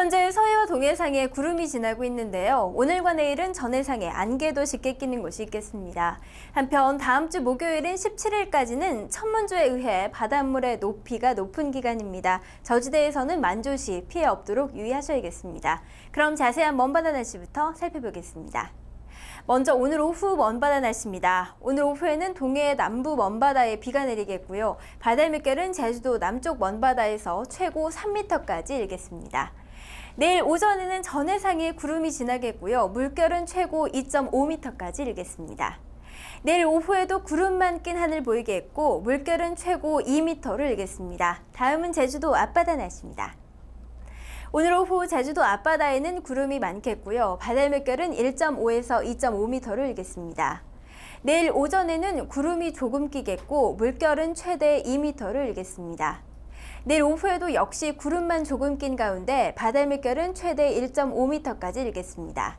현재 서해와 동해상에 구름이 지나고 있는데요. 오늘과 내일은 전해상에 안개도 짙게 끼는 곳이 있겠습니다. 한편 다음 주 목요일인 17일까지는 천문조에 의해 바닷물의 높이가 높은 기간입니다. 저지대에서는 만조시 피해 없도록 유의하셔야겠습니다. 그럼 자세한 먼바다 날씨부터 살펴보겠습니다. 먼저 오늘 오후 먼바다 날씨입니다. 오늘 오후에는 동해 남부 먼바다에 비가 내리겠고요. 바다 물결은 제주도 남쪽 먼바다에서 최고 3m까지 일겠습니다. 내일 오전에는 전해상에 구름이 지나겠고요. 물결은 최고 2.5m까지 일겠습니다. 내일 오후에도 구름만 낀 하늘 보이겠고 물결은 최고 2m를 일겠습니다. 다음은 제주도 앞바다 날씨입니다. 오늘 오후 제주도 앞바다에는 구름이 많겠고요. 바다 물결은 1.5에서 2.5m를 일겠습니다. 내일 오전에는 구름이 조금 끼겠고 물결은 최대 2m를 일겠습니다. 내일 오후에도 역시 구름만 조금 낀 가운데 바다 물결은 최대 1.5m까지 일겠습니다.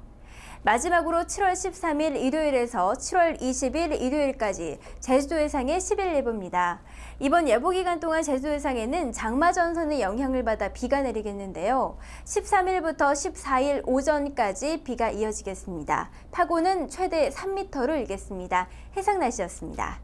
마지막으로 7월 13일 일요일에서 7월 20일 일요일까지 제주도 해상의 10일 예보입니다. 이번 예보 기간 동안 제주도 해상에는 장마 전선의 영향을 받아 비가 내리겠는데요. 13일부터 14일 오전까지 비가 이어지겠습니다. 파고는 최대 3m를 일겠습니다. 해상 날씨였습니다.